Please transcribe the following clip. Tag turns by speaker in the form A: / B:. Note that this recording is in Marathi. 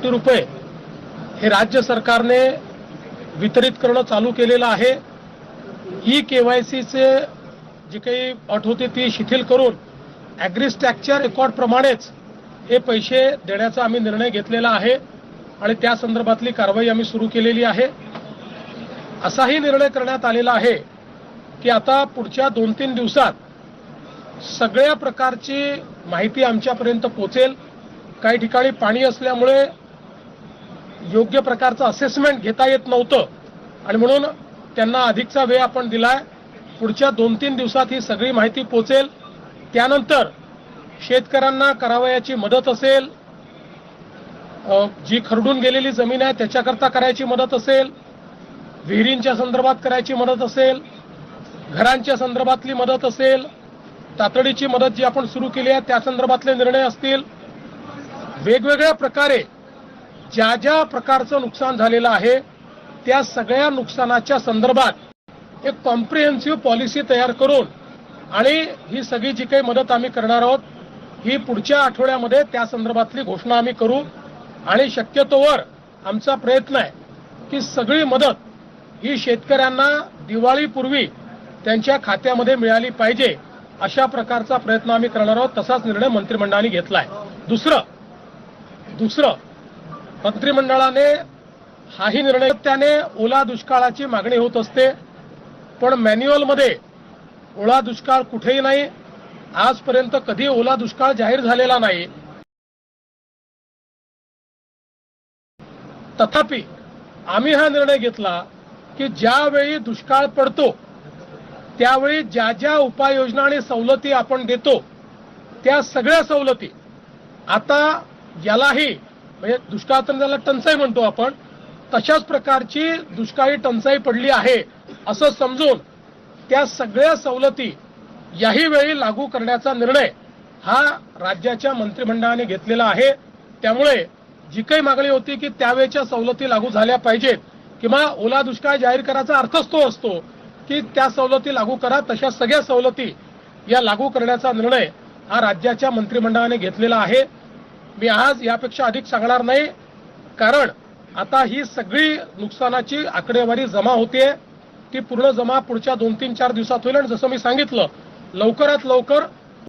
A: कोटी रुपये हे राज्य सरकारने वितरित करणं चालू केलेलं आहे. ई के वाय सीचे जी काही अट होती ती शिथिल करून ॲग्रिस्टॅकच्या रेकॉर्डप्रमाणेच हे पैसे देण्याचा आम्ही निर्णय घेतलेला आहे आणि त्या संदर्भातली कारवाई आम्ही सुरू केलेली आहे. असाही निर्णय करण्यात आलेला आहे की आता पुढच्या दोन तीन दिवसात सगळ्या प्रकारची माहिती आमच्यापर्यंत पोचेल. काही ठिकाणी पाणी असल्यामुळे योग्य प्रकारचं असेसमेंट घेता येत नव्हतं. आणि म्हणून त्यांना अधिकचा वेळ आपण दिलाय. पुढच्या दोन तीन दिवसात ही सगळी माहिती पोचेल. त्यानंतर शेतकऱ्यांना करावयाची मदत असेल. जी खरडून गेलेली जमीन आहे त्याच्याकरता करायची मदत असेल. विहिरींच्या संदर्भात करायची मदत असेल. घरांच्या संदर्भातली मदत असेल. तातडीची मदत जी आपण सुरू केली आहे त्या संदर्भातले निर्णय असतील. वेगवेगळ्या प्रकारे ज्या ज्या प्रकारचं नुकसान झालेलं आहे त्या सगळ्या नुकसानाच्या संदर्भात एक कॉम्प्रिहेन्सिव्ह पॉलिसी तयार करून आणि ही सगळी जी काही मदत आम्ही करणार आहोत ही पुढच्या आठवड्यामध्ये त्या संदर्भातली घोषणा आम्ही करू. आणि शक्यतोवर आमचा प्रयत्न आहे की सगळी मदत ही शेतकऱ्यांना दिवाळीपूर्वी त्यांच्या खात्यामध्ये मिळाली पाहिजे अशा प्रकारचा प्रयत्न आम्ही करणार आहोत तसाच निर्णय मंत्रिमंडळाने घेतला आहे दुसरं दुसरं मंत्रिमंडळाने हाही निर्णय त्याने ओला दुष्काळाची मागणी होत असते. पण मॅन्युअलमध्ये ओला दुष्काळ कुठेही नाही. आजपर्यंत कधी ओला दुष्काळ जाहीर झालेला नाही. तथापि आम्ही हा निर्णय घेतला की ज्यावेळी दुष्काळ पडतो त्यावेळी ज्या ज्या उपाययोजना आणि सवलती आपण देतो त्या सगळ्या सवलती आता यालाही म्हणजे दुष्काळ तर त्याला टंचाई म्हणतो आपण तशाच प्रकारची दुष्काळी टंचाई पडली आहे असं समजून त्या सगळ्या सवलती याही वेळी लागू करण्याचा निर्णय हा राज्याच्या मंत्रिमंडळाने घेतलेला आहे. त्यामुळे जी काही मागणी होती की त्यावेळेच्या सवलती लागू झाल्या पाहिजेत किंवा ओला दुष्काळ जाहीर करायचा अर्थच तो असतो की त्या सवलती लागू करा तशा सगळ्या सवलती या लागू करण्याचा निर्णय हा राज्याच्या मंत्रिमंडळाने घेतलेला आहे. मी आज यापेक्षा अधिक सांगणार नाही. कारण आता ही सगळी नुकसानाची आकडेवारी जमा होते ती पूर्ण जमा पुढच्या दोन तीन चार दिवसात होईल. आणि जसं मी सांगितलं लवकरात लवकर